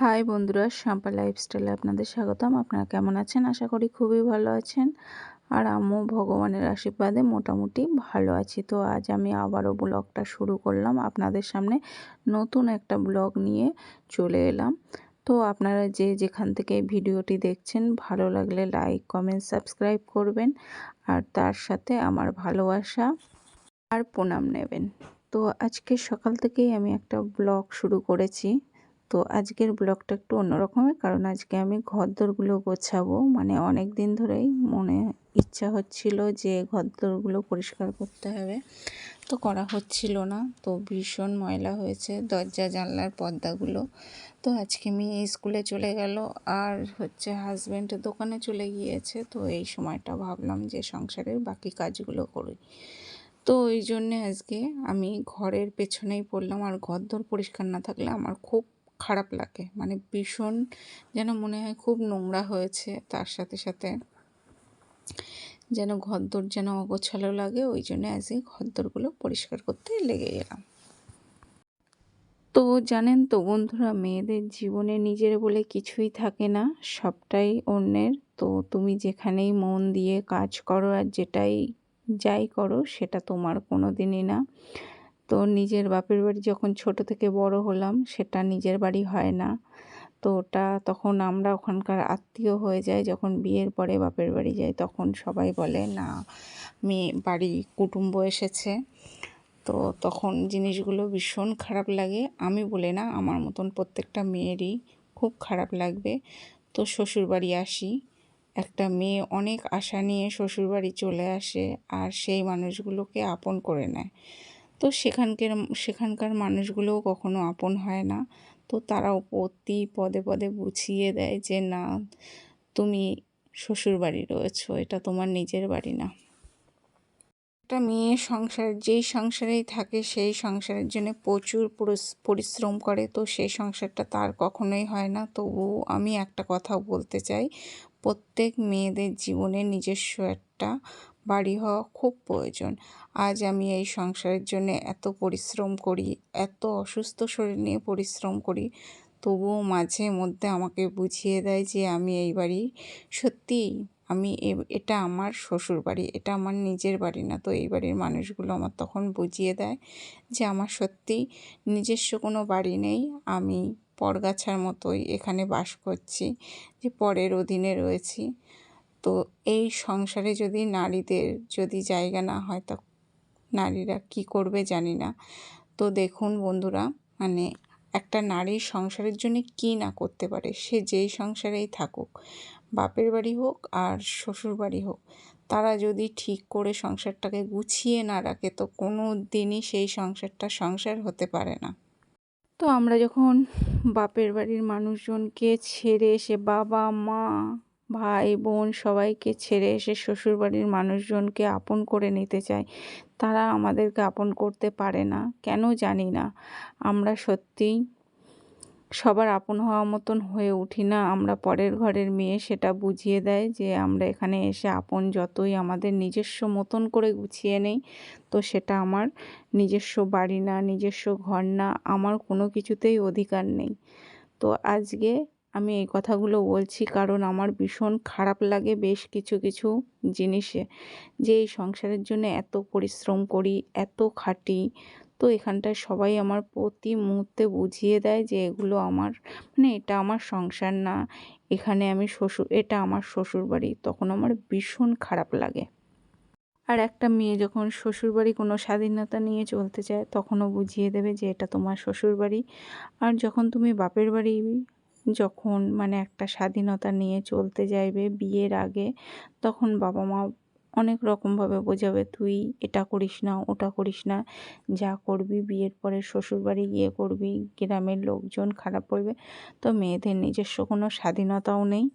High বন্ধুরা শাম্পা লাইফস্টাইলে আপনাদের স্বাগতম। আপনারা কেমন আছেন? আশা করি খুবই ভালো আছেন। আর আমিও ভগবানের আশীর্বাদে মোটামুটি ভালো আছি। তো আজ আমি আবারও ব্লগটা শুরু করলাম। আপনাদের সামনে নতুন একটা ব্লগ নিয়ে চলে এলাম। তো আপনারা যে যেখান থেকে ভিডিওটি দেখছেন, ভালো লাগলে লাইক কমেন্ট সাবস্ক্রাইব করবেন। আর তার সাথে আমার ভালোবাসা আর প্রণাম নেবেন। তো আজকে সকাল থেকেই আমি একটা ব্লগ শুরু করেছি। তো আজকের ব্লগটা একটু অন্যরকমের, কারণ আজকে আমি ঘরদোরগুলো গোছাবো। মানে অনেক দিন ধরেই মনে ইচ্ছা হচ্ছিল যে ঘরদোরগুলো পরিষ্কার করতে হবে। তো করা হচ্ছিল না, তো ভীষণ ময়লা হয়েছে দরজা, জানলার পর্দাগুলো। তো আজকে মেয়ে স্কুলে চলে গেল, আর হচ্ছে হাজব্যান্ড দোকানে চলে গিয়েছে। তো এই সময়টা ভাবলাম যে সংসারের বাকি কাজগুলো করি। তো ওই জন্যে আজকে আমি ঘরের পেছনেই পড়লাম, আর ঘর দর পরিষ্কার না থাকলে আমার খুব খারাপ লাগে। মানে ভীষণ যেন মনে হয় খুব নোংরা হয়েছে। তার সাথে সাথে যেন ঘরদোর যেন অগোছালো লাগে, ওই জন্য অ্যাজ ঘরদোরগুলো পরিষ্কার করতে লেগে গেলাম। তো জানেন তো বন্ধুরা, মেয়েদের জীবনে নিজের বলে কিছুই থাকে না, সবটাই অন্যের। তো তুমি যেখানেই মন দিয়ে কাজ করো আর যেটাই যাই করো, সেটা তোমার কোনো দিনই না। তো নিজের বাপের বাড়ি যখন ছোট থেকে বড় হলাম, সেটা নিজের বাড়ি হয় না। তো ওটা তখন আমরা ওখানকার আত্মীয় হয়ে যাই, যখন বিয়ের পরে বাপের বাড়ি যাই, তখন সবাই বলে, না মেয়ে বাড়ি কুটুম্ব এসেছে। তো তখন জিনিসগুলো ভীষণ খারাপ লাগে। আমি বলে, না, আমার মতন প্রত্যেকটা মেয়েরই খুব খারাপ লাগবে। তো শ্বশুরবাড়ি আসি। একটা মেয়ে অনেক আশা নিয়ে শ্বশুরবাড়ি চলে আসে আর সেই মানুষগুলোকে আপন করে নেয়। সেখানকার সেখানকার মানুষগুলোও কখনো আপন হয় না। তো তারাও প্রতি পদে পদে বুঝিয়ে দেয় যে, না, তুমি শ্বশুর বাড়ি রয়েছো, এটা তোমার নিজের বাড়ি না। একটা মেয়ে সংসার, যেই সংসারেই থাকে, সেই সংসারের জন্য প্রচুর পরিশ্রম করে, তো সেই সংসারটা তার কখনোই হয় না। তবু আমি একটা কথা বলতে চাই, প্রত্যেক মেয়েদের জীবনে নিজস্ব একটা বাড়ি হওয়া খুব প্রয়োজন। আজ আমি এই সংসারের জন্য এত পরিশ্রম করি, এত অসুস্থ শরীর নিয়ে পরিশ্রম করি, তবুও মাঝে মধ্যে আমাকে বুঝিয়ে দেয় যে আমি এই বাড়ি সত্যিই আমি এটা আমার শ্বশুর বাড়ি, এটা আমার নিজের বাড়ি না। তো এই বাড়ির মানুষগুলো আমার তখন বুঝিয়ে দেয় যে আমার সত্যি নিজস্ব কোনো বাড়ি নেই। আমি পরগাছার মতোই এখানে বাস করছি, যে পরের অধীনে রয়েছি। তো এই সংসারে যদি নারীদের যদি জায়গা না হয়, তা নারীরা কি করবে জানি না। তো দেখুন বন্ধুরা মানে একটা নারীর সংসারের জন্য কী না করতে পারে, সে যেই সংসারেই থাকুক, বাপের বাড়ি হোক আর শ্বশুর বাড়ি হোক, তারা যদি ঠিক করে সংসারটাকে গুছিয়ে না রাখে, তো কোনো দিনই সেই সংসারটা সংসার হতে পারে না। তো আমরা যখন বাপের বাড়ির মানুষজনকে ছেড়ে এসে বাবা, মা ভাই, বোন সবাইকে ছেড়ে এসে শ্বশুরবাড়ির মানুষজনকে আপন করে নিতে চায়। তারা আমাদেরকে আপন করতে পারে না। কেন জানি না। আমরা সত্যিই সবার আপন হওয়া মতন হয়ে উঠি না। আমরা পরের ঘরের মেয়ে সেটা বুঝিয়ে দেয় যে আমরা এখানে এসে আপন যতই আমাদের নিজস্ব মতন করে গুছিয়ে নেই। তো সেটা আমার নিজস্ব বাড়ি না, নিজস্ব ঘর না, আমার কোনো কিছুতেই অধিকার নেই। তো আজকে আমি এই কথাগুলো বলছি কারণ আমার ভীষণ খারাপ লাগে বেশ কিছু কিছু জিনিসে। যে এই সংসারের জন্য এত পরিশ্রম করি, এত খাটি, তো এখানটায় সবাই আমার প্রতি মুহূর্তে বুঝিয়ে দেয় যে এগুলো আমার মানে এটা আমার সংসার না, এখানে আমি শ্বশুর, এটা আমার শ্বশুর বাড়ি তখন আমার ভীষণ খারাপ লাগে। আর একটা মেয়ে যখন শ্বশুরবাড়ি কোনো স্বাধীনতা নিয়ে চলতে চায়, তখনও বুঝিয়ে দেবে যে এটা তোমার শ্বশুরবাড়ি। আর যখন তুমি বাপের বাড়ি যখন মানে একটা স্বাধীনতা নিয়ে চলতে যাইবে বিয়ের আগে, তখন বাবা মা অনেক রকমভাবে বোঝাবে, তুই এটা করিস না, ওটা করিস না, যা করবি বিয়ের পরে শ্বশুরবাড়ি গিয়ে করবি, গ্রামের লোকজন খারাপ করবে তো মেয়েদের নিজস্ব কোনো স্বাধীনতাও নেই।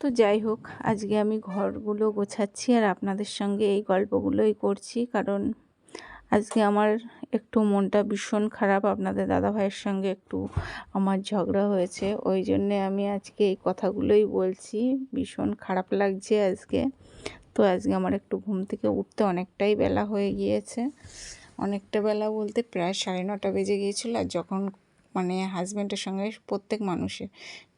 তো যাই হোক, আজকে আমি ঘরগুলো গোছাচ্ছি আর আপনাদের সঙ্গে এই গল্পগুলোই করছি, কারণ আজকে আমার একটু মনটা ভীষণ খারাপ। আপনাদের দাদা ভাইয়ের সঙ্গে একটু আমার ঝগড়া হয়েছে। ওই জন্যে আমি আজকে এই কথাগুলোই বলছি। ভীষণ খারাপ লাগছে আজকে। তো আজকে আমার একটু ঘুম থেকে উঠতে অনেকটাই বেলা হয়ে গিয়েছে। অনেকটা বেলা বলতে প্রায় সাড়ে নটা বেজে গিয়েছিল আর যখন মানে হাজব্যান্ডের সঙ্গে প্রত্যেক মানুষের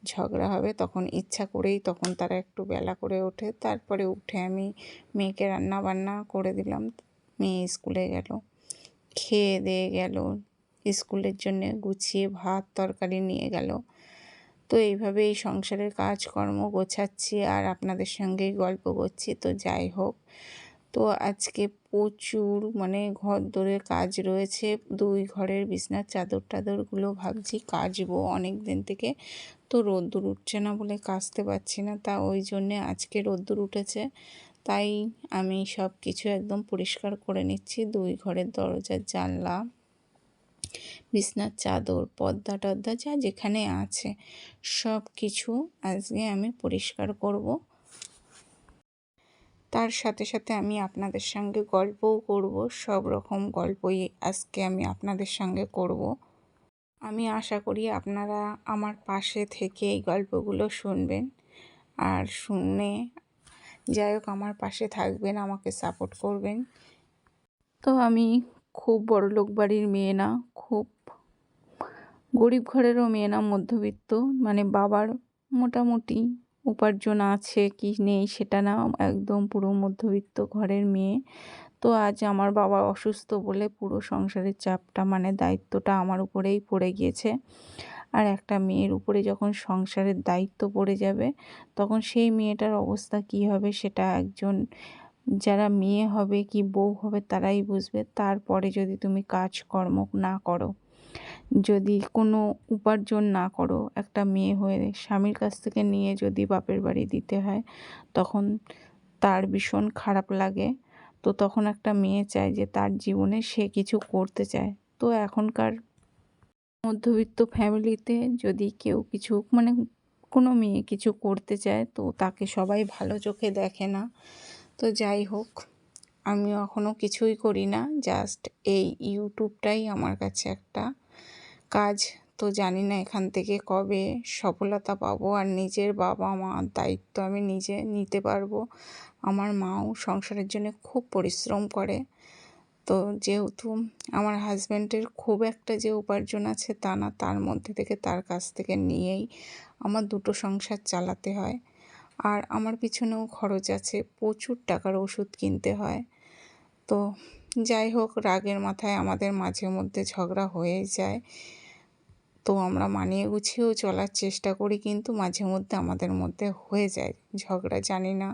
ঝগড়া হবে তখন ইচ্ছা করেই তখন তারা একটু বেলা করে ওঠে। তারপরে উঠে আমি মেয়েকে রান্না বান্না করে দিলাম। মেয়ে স্কুলে গেল। খেয়ে দিয়ে গেল। স্কুলের জন্যে গুছিয়ে ভাত, তরকারি নিয়ে গেল। তো এইভাবে এই সংসারের কাজকর্ম গোছাচ্ছি আর আপনাদের সঙ্গেই গল্প করছি। তো যাই হোক, তো আজকে প্রচুর মানে ঘর দোরের কাজ রয়েছে। দুই ঘরের বিছনার চাদর টাদরগুলো ভাবছি কাচবো অনেক দিন থেকে। তো রোদ্দুর উঠছে না বলে কাচতে পারছি না। তা ওই জন্যে আজকে রোদ্দুর উঠেছে। তাই আমি সব কিছু একদম পরিষ্কার করে নিচ্ছি। দুই ঘরের দরজার জানলা, বিছনার চাদর, পর্দা টর্দা যা যেখানে আছে সব কিছু আজকে আমি পরিষ্কার করব। তার সাথে সাথে আমি আপনাদের সঙ্গে গল্পও করব, সব রকম গল্পই আজকে আমি আপনাদের সঙ্গে করব। আমি আশা করি আপনারা আমার পাশে থেকে এই গল্পগুলো শুনবেন। আর শুনে যাই হোক, আমার পাশে থাকবেন, আমাকে সাপোর্ট করবেন। তো আমি খুব বড় লোক বাড়ির মেয়ে না, খুব গরিব ঘরেরও মেয়ে না, মধ্যবিত্ত। মানে বাবার মোটামুটি উপার্জন আছে কি নেই সেটা না, একদম পুরো মধ্যবিত্ত ঘরের মেয়ে। তো আজ আমার বাবা অসুস্থ বলে পুরো সংসারের চাপটা মানে দায়িত্বটা আমার উপরেই পড়ে গিয়েছে। আর একটা মেয়ের উপরে যখন সংসারের দায়িত্ব পড়ে যাবে, তখন সেই মেয়েটার অবস্থা কী হবে সেটা একজন, যারা মেয়ে হবে কি বউ হবে তারাই বুঝবে। তারপরে যদি তুমি কাজকর্ম না করো, যদি কোনো উপার্জন না করো, একটা মেয়ে হয়ে স্বামীর কাছ থেকে নিয়ে যদি বাপের বাড়ি দিতে হয়, তখন তার ভীষণ খারাপ লাগে। তো তখন একটা মেয়ে চায় যে তার জীবনে সে কিছু করতে চায়। তো এখনকার মধ্যবিত্ত ফ্যামিলিতে যদি কেউ কিছু মানে কোনো মেয়ে কিছু করতে চায়, তো তাকে সবাই ভালো চোখে দেখে না। তো যাই হোক আমি এখনও কিছুই করি না জাস্ট এই ইউটিউবটাই আমার কাছে একটা কাজ। তো জানি না এখান থেকে কবে সফলতা পাবো আর নিজের বাবা মার দায়িত্ব আমি নিজে নিতে পারব। আমার মাও সংসারের জন্য খুব পরিশ্রম করে। তো যেহেতু আমার হাজব্যান্ডের খুব একটা যে উপার্জন আছে তা না, তার মধ্যে থেকে তার কাছ থেকে নিয়েই আমার দুটো সংসার চালাতে হয়। আর আমার পিছনেও খরচ আছে, প্রচুর টাকার ওষুধ কিনতে হয়। তো যাই হোক, রাগের মাথায় আমাদের মাঝে মধ্যে ঝগড়া হয়ে যায়। তো আমরা মানিয়ে গুছিয়েও চলার চেষ্টা করি, কিন্তু মাঝে মধ্যে আমাদের মধ্যে হয়ে যায়। ঝগড়া জানি না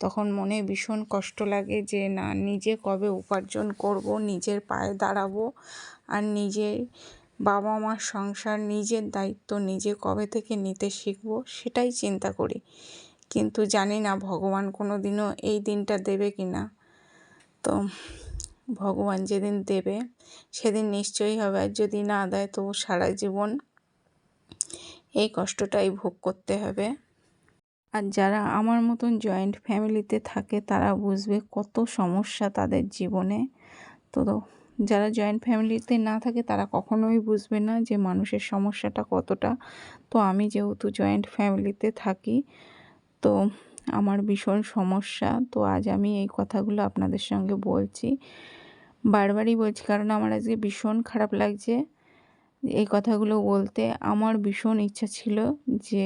তখন মনে ভীষণ কষ্ট লাগে যে, না, নিজে কবে উপার্জন করব, নিজের পায়ে দাঁড়াবো আর নিজের বাবা মার সংসার, নিজের দায়িত্ব নিজে কবে থেকে নিতে শিখব? সেটাই চিন্তা করি। কিন্তু জানি না ভগবান কোনো দিনও এই দিনটা দেবে কি না। তো ভগবান যেদিন দেবে, সেদিন নিশ্চয়ই হবে। আর যদি না দেয় তো সারা জীবন এই কষ্টটাই ভোগ করতে হবে। আর যারা আমার মতন জয়েন্ট ফ্যামিলিতে থাকে, তারা বুঝবে কত সমস্যা তাদের জীবনে। তো যারা জয়েন্ট ফ্যামিলিতে না থাকে, তারা কখনোই বুঝবে না যে মানুষের সমস্যাটা কতটা। তো আমি যেহেতু জয়েন্ট ফ্যামিলিতে থাকি, তো আমার ভীষণ সমস্যা। তো আজ আমি এই কথাগুলো আপনাদের সঙ্গে বলছি। বারবারই বলছি, কারণ আমার আজকে ভীষণ খারাপ লাগছে। এই কথাগুলো বলতে আমার ভীষণ ইচ্ছা ছিল যে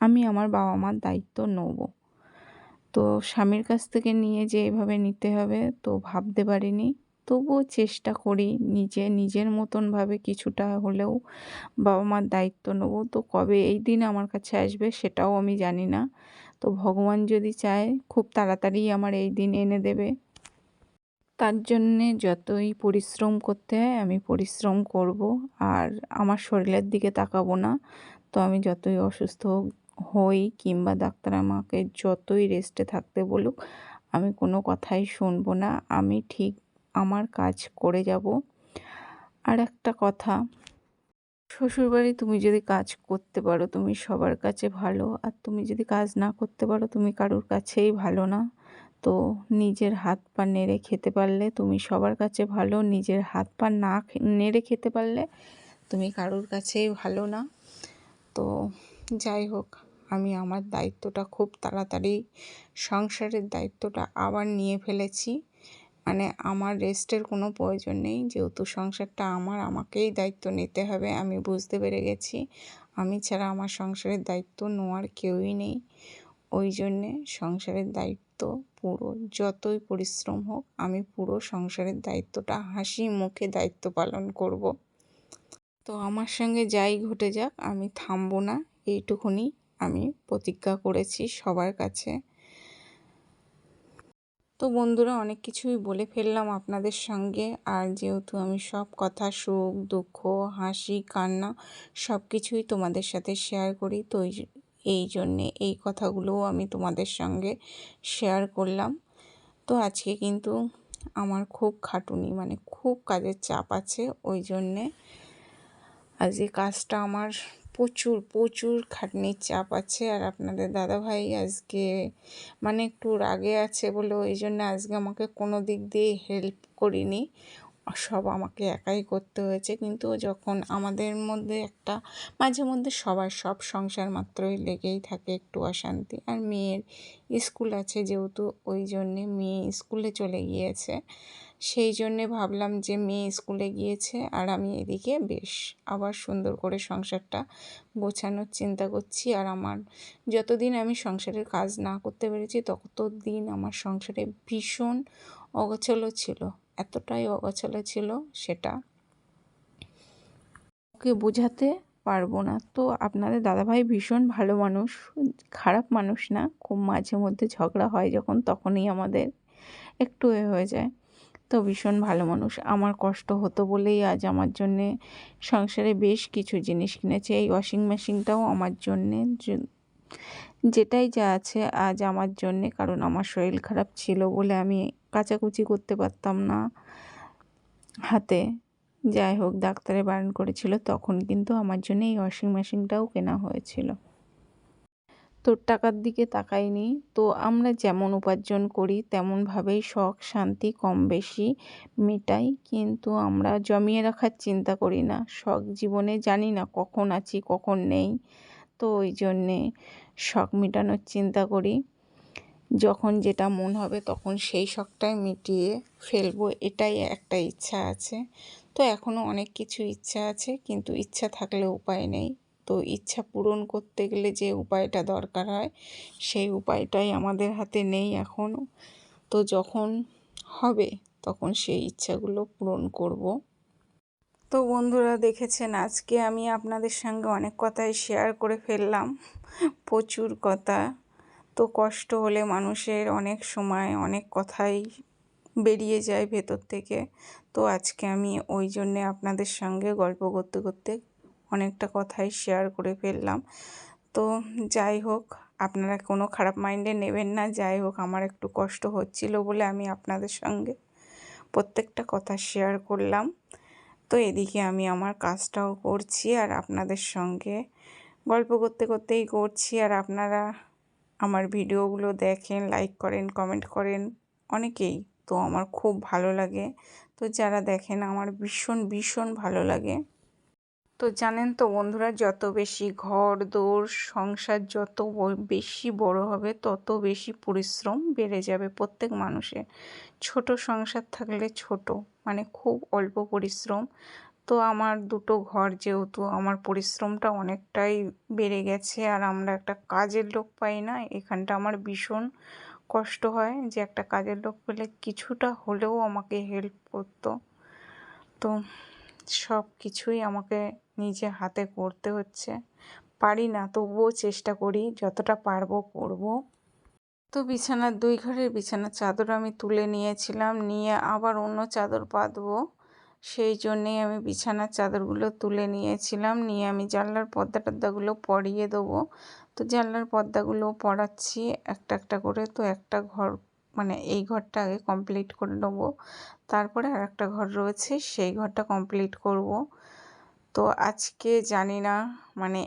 আমি আমার বাবা মার দায়িত্ব নেব। তো স্বামীর কাছ থেকে নিয়ে যে এভাবে নিতে হবে তো ভাবতে পারিনি। তবুও চেষ্টা করি নিজে, নিজের মতনভাবে কিছুটা হলেও বাবা মার দায়িত্ব নেব। তো কবে এই দিন আমার কাছে আসবে সেটাও আমি জানি না। তো ভগবান যদি চায় খুব তাড়াতাড়ি আমার এই দিন এনে দেবে। তার জন্যে যতই পরিশ্রম করতে হয় আমি পরিশ্রম করব। আর আমার শরীরের দিকে তাকাবো না। তো আমি যতই অসুস্থ হই কিংবা ডাক্তার আমাকে যতই রেস্টে থাকতে বলুক, আমি কোনো কথাই শুনব না। আমি ঠিক আমার কাজ করে যাব। আর একটা কথা, শ্বশুরবাড়ি তুমি যদি কাজ করতে পারো, তুমি সবার কাছে ভালো। আর তুমি যদি কাজ না করতে পারো, তুমি কারোর কাছেই ভালো না। তো নিজের হাত পা নেড়ে খেতে পারলে তুমি সবার কাছে ভালো। নিজের হাত পা না নেড়ে খেতে পারলে তুমি কারোর কাছেই ভালো না। তো যাই হোক। আমি আমার দায়িত্বটা খুব তাড়াতাড়ি, সংসারের দায়িত্বটা আবার নিয়ে ফেলেছি। মানে আমার রেস্টের কোনো প্রয়োজন নেই, যেহেতু সংসারটা আমার, আমাকেই দায়িত্ব নিতে হবে, আমি বুঝতে পেরে গেছি। আমি ছাড়া আমার সংসারের দায়িত্ব নেওয়ার কেউই নেই। ওই জন্যে সংসারের দায়িত্ব পুরো, যতই পরিশ্রম হোক, আমি পুরো সংসারের দায়িত্বটা হাসি মুখে দায়িত্ব পালন করব। তো আমার সঙ্গে যাই ঘটে যাক, আমি থামবো না, এইটুকুনি। আমি প্রতিজ্ঞা করেছি সবার কাছে। তো বন্ধুরা, অনেক কিছুই বলে ফেললাম আপনাদের সঙ্গে। আর যেহেতু আমি সব কথা, সুখ, দুঃখ, হাসি, কান্না সব কিছুই তোমাদের সাথে শেয়ার করি, তো এই জন্যে এই কথাগুলোও আমি তোমাদের সঙ্গে শেয়ার করলাম। তো আজকে কিন্তু আমার খুব খাটুনি মানে খুব কাজের চাপ আছে, ওই জন্যে আজকে কাজটা আমার প্রচুর প্রচুর খাটনির চাপ আছে আর আপনাদের দাদাভাই আজকে মানে একটু রাগে আছে বলে ওই জন্য আজকে আমাকে কোনো দিক দিয়ে হেল্প করিনি। সব আমাকে একাই করতে হয়েছে। কিন্তু যখন আমাদের মধ্যে একটা, মাঝে মধ্যে সবার সব সংসার মাত্রই লেগেই থাকে একটু অশান্তি। আর মেয়ের স্কুল আছে যেহেতু ওই জন্যে মেয়ে স্কুলে চলে গিয়েছে। সেই জন্যে ভাবলাম যে মেয়ে স্কুলে গিয়েছে আর আমি এদিকে বেশ আবার সুন্দর করে সংসারটা গোছানোর চিন্তা করছি। আর আমার যতদিন আমি সংসারের কাজ না করতে পেরেছি, ততদিন আমার সংসারে ভীষণ অগোছালো ছিল। এতটাই অগোছালো ছিল সেটা ওকে বোঝাতে পারব না। তো আপনাদের দাদাভাই ভীষণ ভালো মানুষ, খারাপ মানুষ না, খুব মাঝে মধ্যে ঝগড়া হয় যখন, তখনই আমাদের একটু এ হয়ে যায়। তো ভীষণ ভালো মানুষ। আমার কষ্ট হতো বলেই আজ আমার জন্যে সংসারে বেশ কিছু জিনিস কিনেছে। এই ওয়াশিং মেশিনটাও আমার জন্যে যেটাই যা আছে আজ আমার জন্যে, কারণ আমার শরীর খারাপ ছিল বলে আমি কাচাকুচি করতে পারতাম না হাতে। যাই হোক, ডাক্তারে বারণ করেছিল, তখন কিন্তু আমার জন্য এই ওয়াশিং মেশিনটাও কেনা হয়েছিল। তোর টাকার দিকে তাকাইনি। তো আমরা যেমন উপার্জন করি, তেমনভাবেই শখ, শান্তি কম বেশি মেটাই। কিন্তু আমরা জমিয়ে রাখার চিন্তা করি না। শখ জীবনে জানি না কখন আছি, কখন নেই। তো ওই জন্যে শখ মেটানোর চিন্তা করি। যখন যেটা মন হবে তখন সেই শখটাই মিটিয়ে ফেলব, এটাই একটা ইচ্ছা আছে। তো এখনও অনেক কিছু ইচ্ছা আছে, কিন্তু ইচ্ছা থাকলে উপায় নেই। তো ইচ্ছা পূরণ করতে গেলে যে উপায়টা দরকার হয়, সেই উপায়টাই আমাদের হাতে নেই এখনও তো যখন হবে, তখন সেই ইচ্ছাগুলো পূরণ করব। তো বন্ধুরা, দেখেছেন আজকে আমি আপনাদের সঙ্গে অনেক কথাই শেয়ার করে ফেললাম। প্রচুর কথা। তো কষ্ট হলে মানুষের অনেক সময় অনেক কথাই বেরিয়ে যায় ভেতর থেকে। তো আজকে আমি ওই জন্যে আপনাদের সঙ্গে গল্প করতে করতে অনেকটা কথাই শেয়ার করে ফেললাম। তো যাই হোক, আপনারা কোনো খারাপ মাইন্ডে নেবেন না। যাই হোক, আমার একটু কষ্ট হচ্ছিল বলে আমি আপনাদের সঙ্গে প্রত্যেকটা কথা শেয়ার করলাম। তো এদিকে আমি আমার কাজটাও করছি আর আপনাদের সঙ্গে গল্প করতে করতেই করছি। আর আপনারা আমার ভিডিওগুলো দেখেন লাইক করেন কমেন্ট করেন, অনেকেই তো আমার খুব ভালো লাগে। তো যারা দেখেন, আমার ভীষণ ভীষণ ভালো লাগে। তো জানেন তো বন্ধুরা, যত বেশি ঘর দৌড় সংসার যত বেশি বড় হবে, তত বেশি পরিশ্রম বেড়ে যাবে প্রত্যেক মানুষের। ছোট সংসার থাকলে ছোট মানে খুব অল্প পরিশ্রম। তো আমার দুটো ঘর যেহেতু, আমার পরিশ্রমটা অনেকটাই বেড়ে গেছে আর আমরা একটা কাজের লোক পাই না, এখানটা আমার ভীষণ কষ্ট হয় যে একটা কাজের লোক পেলে কিছুটা হলেও আমাকে হেল্প করতো। তো সব কিছুই আমাকে নিজে হাতে করতে হচ্ছে। পারি না, তবুও চেষ্টা করি, যতটা পারব করব। তো বিছানার দুই ঘরের বিছানার চাদর আমি তুলে নিয়েছিলাম, নিয়ে আবার অন্য চাদর পাতবো সেই জন্যেই আমি বিছানার চাদরগুলো তুলে নিয়েছিলাম, নিয়ে আমি জানলার পর্দা টর্দাগুলো পরিয়ে দেবো। তো জানলার পর্দাগুলো পরাচ্ছি, একটা একটা করে তো একটা ঘর মানে এই ঘরটা আগে কমপ্লিট করে নেব। তারপরে আর একটা ঘর রয়েছে, সেই ঘরটা কমপ্লিট করব। তো আজকে জানি না মানে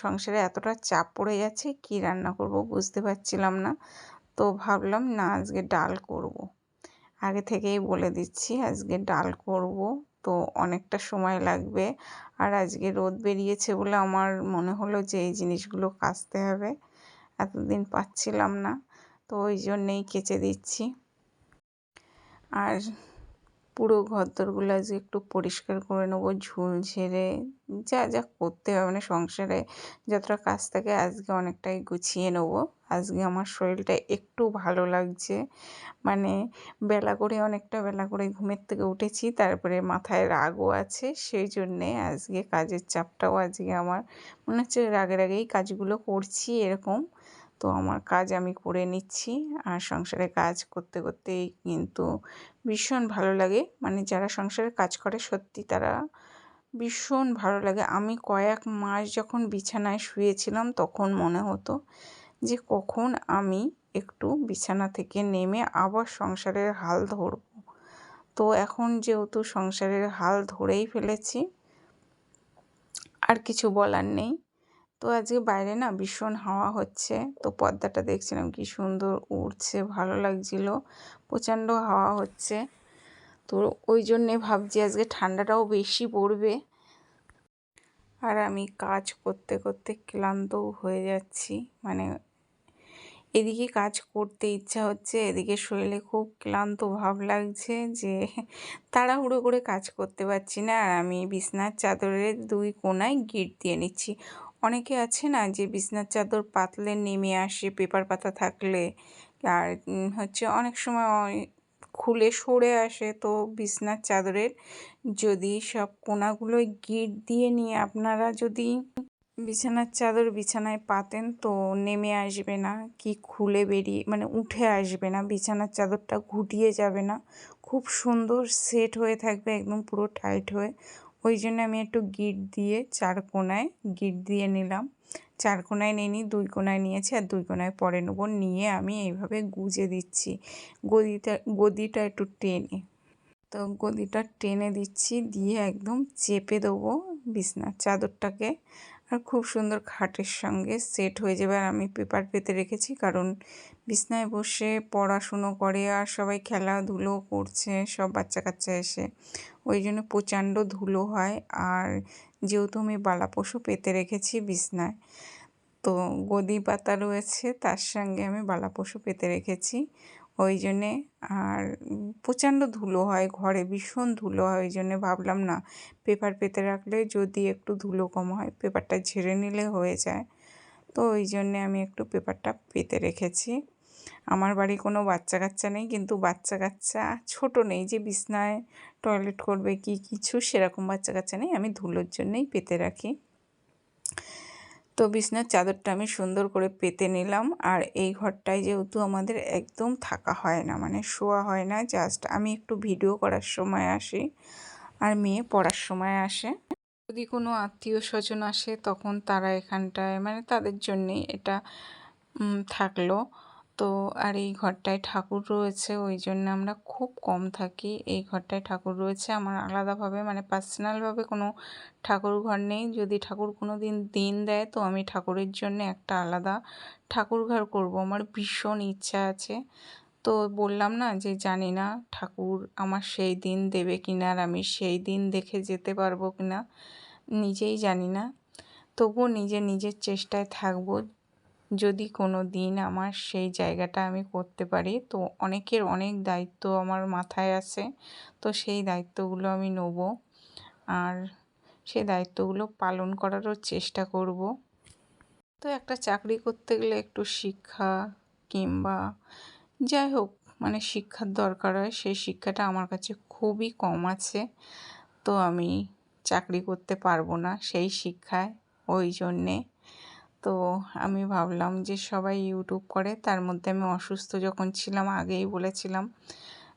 সংসারে এতটা চাপ পড়ে যাচ্ছে কি রান্না করব বুঝতে পারছিলাম না। তো ভাবলাম না, আজকে ডাল করব। আগে থেকেই বলে দিচ্ছি, আজকে ডাল করব। তো অনেকটা সময় লাগবে, আর আজকে রোদ বেরিয়েছে বলে আমার মনে হলো যে এই জিনিসগুলো কাচতে হবে। এতদিন পাচ্ছিলাম না, তো ওই জন্যেই কেচে দিচ্ছি। আর পুরো ঘরদোরগুলো আজকে একটু পরিষ্কার করে নেব, ঝুল ঝেড়ে, যা যা করতে হবে। মানে সংসারে যতটা কাজ থাকে আজকে অনেকটাই গুছিয়ে নেব। আজকে আমার শরীরটা একটু ভালো লাগছে। মানে বেলা করে, অনেকটা বেলা করে ঘুমের থেকে উঠেছি, তারপরে মাথায় রাগও আছে, সেই জন্যে আজকে কাজের চাপটাও আজকে আমার মনে হচ্ছে রাগের রাগেই কাজগুলো করছি এরকম। তো আমার কাজ আমি করে নিচ্ছি। আর সংসারে কাজ করতে, করতেই কিন্তু ভীষণ ভালো লাগে। মানে যারা সংসারে কাজ করে সত্যি তারা ভীষণ ভালো লাগে। আমি কয়েক মাস যখন বিছানায় শুয়েছিলাম তখন মনে হতো যে কখন আমি একটু বিছানা থেকে নেমে আবার সংসারের হাল ধরব। তো এখন যেহেতু সংসারের হাল ধরেই ফেলেছি, আর কিছু বলার নেই। তো আজকে বাইরে না ভীষণ হাওয়া হচ্ছে। তো পর্দাটা দেখছিলাম কি সুন্দর উড়ছে, ভালো লাগছিল, প্রচণ্ড হাওয়া হচ্ছে। তো ওই জন্যে ভাবছি আজকে ঠান্ডাটাও বেশি পড়বে। আর আমি কাজ করতে করতে ক্লান্তও হয়ে যাচ্ছি। মানে এদিকে কাজ করতে ইচ্ছা হচ্ছে, এদিকে শরীরে খুব ক্লান্ত ভাব লাগছে যে তাড়াহুড়ো করে কাজ করতে পারছি না। আর আমি বিছনার চাদরের দুই কোনায় গিট দিয়ে নিচ্ছি। অনেকে আছে না যে বিছনার চাদর পাতলে নেমে আসে, পেপার পাতা থাকলে। আর হচ্ছে অনেক সময় খুলে সরে আসে। তো বিছনার চাদরের যদি সব কোনাগুলোয় গিট দিয়ে নিয়ে আপনারা যদি বিছানার চাদর বিছানায় পাতেন তো নেমে আসবে না, কি খুলে বেরিয়ে মানে উঠে আসবে না, বিছানার চাদরটা ঘুটিয়ে যাবে না। খুব সুন্দর সেট হয়ে থাকবে, একদম পুরো টাইট হয়ে। ওই জন্য আমি একটু গিট দিয়ে চার কোনায় গিট দিয়ে নিলাম। চার কোনায় নিই দুই কোনায় নিয়েছি আর দুই কোনায় পরে নেব। নিয়ে আমি এইভাবে গুজে দিচ্ছি। গদিটা গদিটা একটু টেনে। তো গদিটা টেনে দিচ্ছি, দিয়ে একদম চেপে দেবো বিছনার চাদরটাকে। আর খুব সুন্দর খাটের সঙ্গে সেট হয়ে যাবে আর আমি পেপার পেতে রেখেছি। কারণ বিছনায় বসে পড়াশুনো করে আর সবাই খেলাধুলো করছে, সব বাচ্চা কাচ্চা এসে। ওই জন্য প্রচণ্ড ধুলো হয় আর যেহেতু আমি বালা পশু পেতে রেখেছি বিছনায়, তো গদি পাতা রয়েছে, তার সঙ্গে আমি বালা পশু পেতে রেখেছি। ওই জন্যে আর প্রচণ্ড ধুলো হয়, ঘরে ভীষণ ধুলো হয়, ওই জন্যে ভাবলাম না পেপার পেতে রাখলে যদি একটু ধুলো কম হয়, পেপারটা ঝেড়ে নিলে হয়ে যায়। তো ওই জন্যে আমি একটু পেপারটা পেতে রেখেছি। আমার বাড়ি কোনো বাচ্চা কাচ্চা নেই, কিন্তু বাচ্চা কাচ্চা ছোট নেই যে বিছনায় টয়লেট করবে, কি কিছু সেরকম বাচ্চা কাচ্চা নেই, আমি ধুলোর জন্যেই পেতে রাখি। তো বিছনার চাদরটা আমি সুন্দর করে পেতে নিলাম। আর এই ঘরটায় যেহেতু আমাদের একদম থাকা হয় না মানে শোয়া হয় না জাস্ট আমি একটু ভিডিও করার সময় আসি আর মেয়ে পড়ার সময় আসে। যদি কোনো আত্মীয় স্বজন আসে তখন তারা এখানটায় মানে তাদের জন্যেই এটা থাকল। তো আর এই ঘরটায় ঠাকুর রয়েছে, ওই জন্য আমরা খুব কম থাকি। এই ঘরটায় ঠাকুর রয়েছে। আমার আলাদাভাবে মানে পার্সোনালভাবে কোনো ঠাকুর ঘর নেই। যদি ঠাকুর কোনো দিন দিন দেয়, তো আমি ঠাকুরের জন্য একটা আলাদা ঠাকুর ঘর করব। আমার ভীষণ ইচ্ছা আছে। তো বললাম না যে জানি না ঠাকুর আমার সেই দিন দেবে কিনা আর আমি সেই দিন দেখে যেতে পারব কিনা, নিজেই জানি না। তবুও নিজে নিজের চেষ্টায় থাকব। যদি কোনো দিন আমার সেই জায়গাটা আমি করতে পারি, তো অনেকের অনেক দায়িত্ব আমার মাথায় আছে। তো সেই দায়িত্বগুলো আমি নেব। আর সেই দায়িত্বগুলো পালন করারও চেষ্টা করব। তো একটা চাকরি করতে গেলে একটু শিক্ষা কিংবা যাই হোক মানে শিক্ষার দরকার হয়, সেই শিক্ষাটা আমার কাছে খুবই কম আছে। তো আমি চাকরি করতে পারব না সেই শিক্ষায়। ওই জন্যে তো আমি ভাবলাম যে সবাই ইউটিউব করে। তার মধ্যে আমি অসুস্থ যখন ছিলাম, আগেই বলেছিলাম।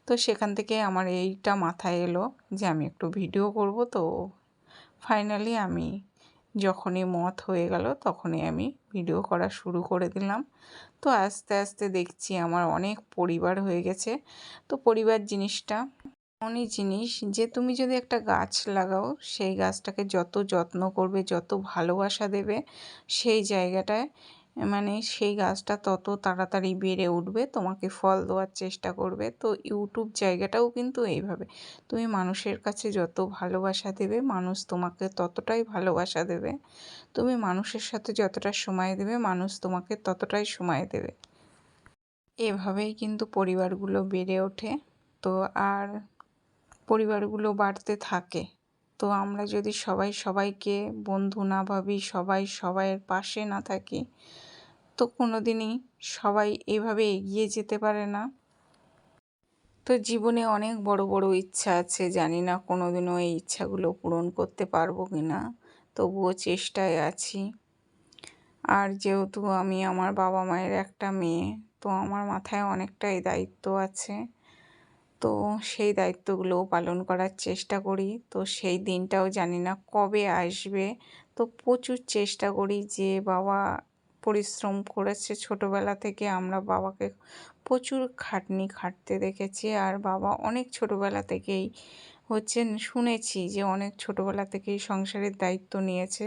তো সেখান থেকে আমার এইটা মাথায় এলো যে আমি একটু ভিডিও করব। তো ফাইনালি আমি যখনই মত হয়ে গেল তখনই আমি ভিডিও করা শুরু করে দিলাম। তো আস্তে আস্তে দেখছি আমার অনেক পরিবার হয়ে গেছে। তো পরিবার জিনিসটা এমনই জিনিস যে তুমি যদি একটা গাছ লাগাও, সেই গাছটাকে যত যত্ন করবে, যত ভালোবাসা দেবে, সেই জায়গাটায় মানে সেই গাছটা তত তাড়াতাড়ি বেড়ে উঠবে, তোমাকে ফল দেওয়ার চেষ্টা করবে। তো ইউটিউব জায়গাটাও কিন্তু এইভাবে। তুমি মানুষের কাছে যত ভালোবাসা দেবে, মানুষ তোমাকে ততটাই ভালোবাসা দেবে। তুমি মানুষের সাথে যতটা সময় দেবে, মানুষ তোমাকে ততটাই সময় দেবে। এভাবেই কিন্তু পরিবারগুলো বেড়ে ওঠে। তো আর পরিবারগুলো বাড়তে থাকে। তো আমরা যদি সবাই সবাইকে বন্ধু না ভাবি, সবাই সবাইয়ের পাশে না থাকি, তো কোনো দিনই সবাই এভাবে এগিয়ে যেতে পারে না। তো জীবনে অনেক বড় বড় ইচ্ছা আছে, জানি না কোনো দিনও এই ইচ্ছাগুলো পূরণ করতে পারব কি না, তবুও চেষ্টায় আছি। আর যেহেতু আমি আমার বাবা মায়ের একটা মেয়ে, তো আমার মাথায় অনেকটাই দায়িত্ব আছে। তো সেই দায়িত্বগুলোও পালন করার চেষ্টা করি। তো সেই দিনটাও জানি না কবে আসবে। তো প্রচুর চেষ্টা করি যে বাবা পরিশ্রম করেছে ছোটোবেলা থেকে, আমরা বাবাকে প্রচুর খাটনি খাটতে দেখেছি। আর বাবা অনেক ছোটোবেলা থেকেই হচ্ছে শুনেছি যে অনেক ছোটোবেলা থেকেই সংসারের দায়িত্ব নিয়েছে।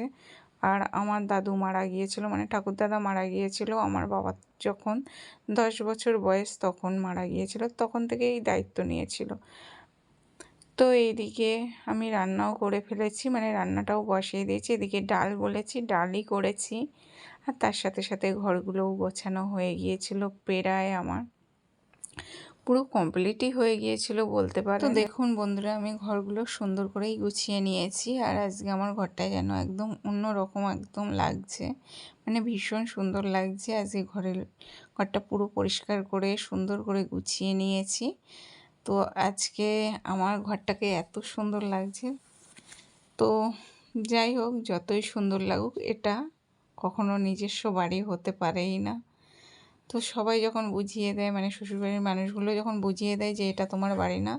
আর আমার দাদু মারা গিয়েছিল মানে ঠাকুরদাদা মারা গিয়েছিল, আমার বাবা যখন দশ বছর বয়স তখন মারা গিয়েছিল, তখন থেকে এই দায়িত্ব নিয়েছিল। তো এইদিকে আমি রান্নাও করে ফেলেছি মানে রান্নাটাও বসিয়ে দিয়েছি, এদিকে ডাল বলেছি, ডালই করেছি, আর তার সাথে সাথে ঘরগুলোও গোছানো হয়ে গিয়েছিল প্রায় আমার। পুরো কমপ্লিটই হয়ে গিয়েছিল বলতে পারো তো দেখুন বন্ধুরা আমি ঘরগুলো সুন্দর করেই গুছিয়ে নিয়েছি আর আজকে আমার ঘরটা যেন একদম অন্যরকম একদম লাগছে। মানে ভীষণ সুন্দর লাগছে। আজকে ঘরের ঘরটা পুরো পরিষ্কার করে সুন্দর করে গুছিয়ে নিয়েছি। তো আজকে আমার ঘরটাকে এত সুন্দর লাগছে। তো যাই হোক যতই সুন্দর লাগুক এটা কখনো নিজস্ব বাড়ি হতে পারেই না। তো সবাই যখন বুঝিয়ে দেয় মানে শ্বশুরবাড়ির মানুষগুলো যখন বুঝিয়ে দেয় যে এটা তোমার বাড়ি না,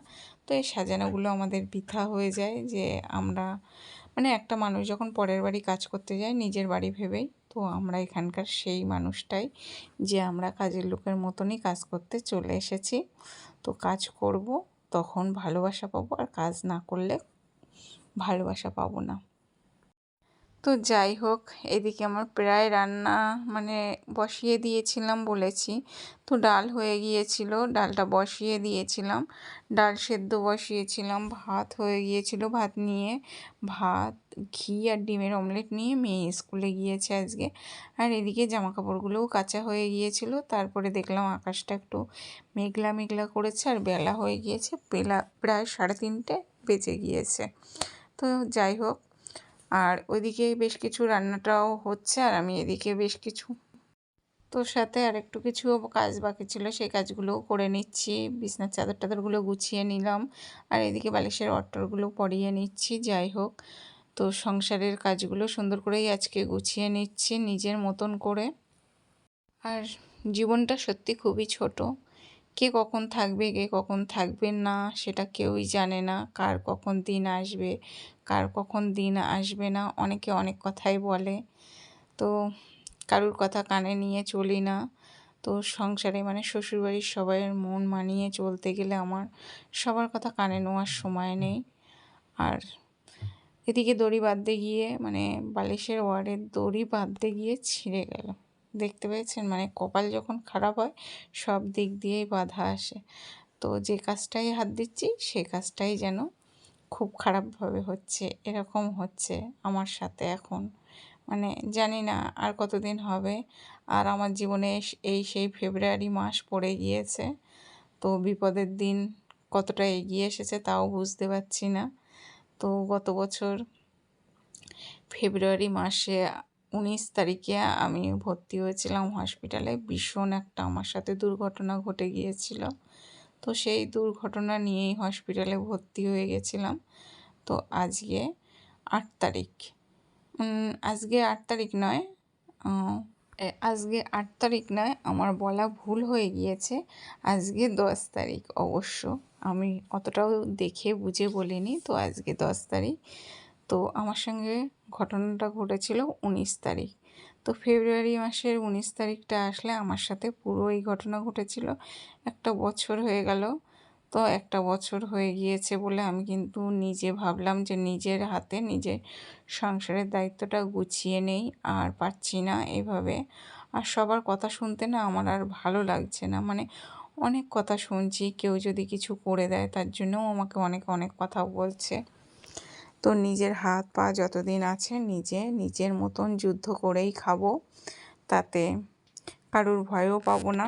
তো এই সাজানোগুলো আমাদের বৃথা হয়ে যায় যে আমরা মানে একটা মানুষ যখন পরের বাড়ি কাজ করতে যায় নিজের বাড়ি ভেবেই, তো আমরা এখানকার সেই মানুষটাই যে আমরা কাজের লোকের মতনই কাজ করতে চলে এসেছি। তো কাজ করব, তখন ভালোবাসা পাবো আর কাজ না করলে ভালোবাসা পাবো না। তো যাই হোক, এদিকে আমার প্রায় রান্না মানে বসিয়ে দিয়েছিলাম বলেছি। তো ডাল হয়ে গিয়েছিল, ডালটা বসিয়ে দিয়েছিলাম। ডাল সেদ্ধ বসিয়েছিলাম, ভাত হয়ে গিয়েছিল ভাত নিয়ে। ভাত, ঘি আর ডিমের অমলেট নিয়ে মেয়ে স্কুলে গিয়েছে আজকে। আর এদিকে জামা কাপড়গুলোও কাঁচা হয়ে গিয়েছিল, তারপরে দেখলাম আকাশটা একটু মেঘলা মেঘলা করেছে আর বেলা হয়ে গিয়েছে, বেলা প্রায় সাড়ে তিনটে বেজে গিয়েছে। তো যাই হোক আর ওইদিকে বেশ কিছু রান্নাটাও হচ্ছে আর আমি এদিকে বেশ কিছু তোর সাথে আর একটু কিছু কাজ বাকি ছিল, সেই কাজগুলোও করে নিচ্ছি। বিছনার চাদর টাদরগুলো গুছিয়ে নিলাম আর এদিকে বালিশের অট্টরগুলো পরিয়ে নিচ্ছি, যাই হোক। তো সংসারের কাজগুলো সুন্দর করেই আজকে গুছিয়ে নিচ্ছি নিজের মতন করে। আর জীবনটা সত্যি খুবই ছোট। কে কখন থাকবে, কে কখন থাকবে না, সেটা কেউই জানে না। কার কখন দিন আসবে, কার কখন দিন আসবে না, অনেকে অনেক কথাই বলে। তো কারুর কথা কানে নিয়ে চলি না। তো সংসারে মানে শ্বশুরবাড়ির সবাইয়ের মন মানিয়ে চলতে গেলে আমার সবার কথা কানে নেওয়ার সময় নেই। আর এদিকে দড়ি বাঁধতে গিয়ে মানে বালিশের ওয়ার্ডের দড়ি বাঁধতে গিয়ে ছিঁড়ে গেল। দেখতে পেয়েছেন? মানে কপাল যখন খারাপ হয়, সব দিক দিয়েই বাধা আসে। তো যে কাজটাই হাত দিচ্ছি, সে কাজটাই যেন খুব খারাপভাবে হচ্ছে, এরকম হচ্ছে আমার সাথে এখন। মানে জানি না আর কতদিন হবে। আর আমার জীবনে এই সেই ফেব্রুয়ারি মাস পড়ে গিয়েছে। তো বিপদের দিন কতটা এগিয়ে এসেছে তাও বুঝতে পারছি না। তো গত বছর ফেব্রুয়ারি মাসে উনিশ তারিখে আমি ভর্তি হয়েছিলাম হসপিটালে ভীষণ একটা আমার সাথে দুর্ঘটনা ঘটে গিয়েছিল। তো সেই দুর্ঘটনা নিয়েই হসপিটালে ভর্তি হয়ে গেছিলাম। তো আজকে আট তারিখ। আজকে আট তারিখ নয় আজকে আট তারিখ নয়, আমার বলা ভুল হয়ে গিয়েছে। আজকে দশ তারিখ অবশ্য। আমি অতটাও দেখে বুঝে বলিনি, তো আজকে দশ তারিখ। তো আমার সঙ্গে ঘটনাটা ঘটেছিল উনিশ তারিখ। তো ফেব্রুয়ারি মাসের উনিশ তারিখটা আসলে আমার সাথে পুরো এই ঘটনা ঘটেছিল। একটা বছর হয়ে গেল। তো একটা বছর হয়ে গিয়েছে বলে আমি কিন্তু নিজে ভাবলাম যে নিজের হাতে নিজের সংসারের দায়িত্বটা গুছিয়ে নেই, আর পারছি না এভাবে। আর সবার কথা শুনতে না আমার আর ভালো লাগছে না। মানে অনেক কথা শুনছি, কেউ যদি কিছু করে দেয় তার জন্যও আমাকে অনেক অনেক কথা বলছে। তো নিজের হাত পা যতদিন আছে নিজে নিজের মতন যুদ্ধ করেই খাব। তাতে কারুর ভয়ও পাবো না।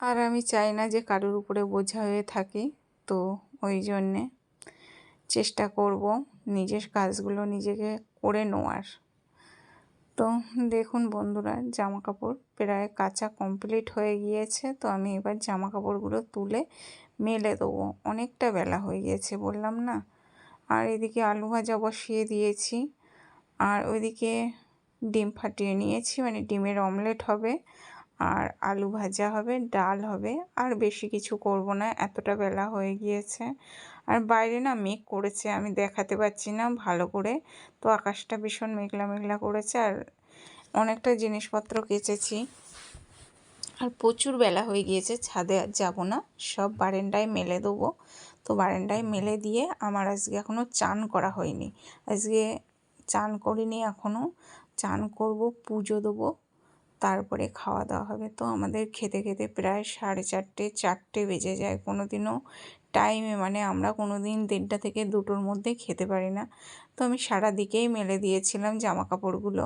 আর আমি চাই না যে কারুর উপরে বোঝা হয়ে থাকি, তো ওই জন্যে চেষ্টা করব নিজের কাজগুলো নিজেকে করে নেওয়ার। তো দেখুন বন্ধুরা জামা কাপড় প্রায় কাঁচা কমপ্লিট হয়ে গিয়েছে, তো আমি এবার জামা কাপড়গুলো তুলে মেলে দেবো। অনেকটা বেলা হয়ে গিয়েছে বললাম না? আর এদিকে আলু ভাজা বসিয়ে দিয়েছি। আর ওইদিকে ডিম ফাটিয়ে নিয়েছি মানে ডিমের অমলেট হবে, আর আলু ভাজা হবে, ডাল হবে, আর বেশি কিছু করব না, এতটা বেলা হয়ে গিয়েছে। আর বাইরে না মেঘ করেছে, আমি দেখাতে পাচ্ছি না ভালো করে। তো আকাশটা ভীষণ মেঘলা মেঘলা করেছে, আর অনেকটা জিনিসপত্র কেচেছি। আর প্রচুর বেলা হয়ে গিয়েছে, ছাদে আর যাব না, সব বারেন্ডায় মেলে দেবো। তো বারেন্ডায় মেলে দিয়ে আমার আজকে এখনও চান করা হয়নি। আজকে চান করিনি এখনও চান করব, পুজো দেবো, তারপরে খাওয়া দাওয়া হবে। তো আমাদের খেতে খেতে প্রায় সাড়ে চারটে চারটে বেজে যায়। কোনো দিনও টাইমে মানে আমরা কোনো দিন দেড়টা থেকে দুটোর মধ্যে খেতে পারি না। তো আমি সারা দিকেই মেলে দিয়েছিলাম জামা কাপড়গুলো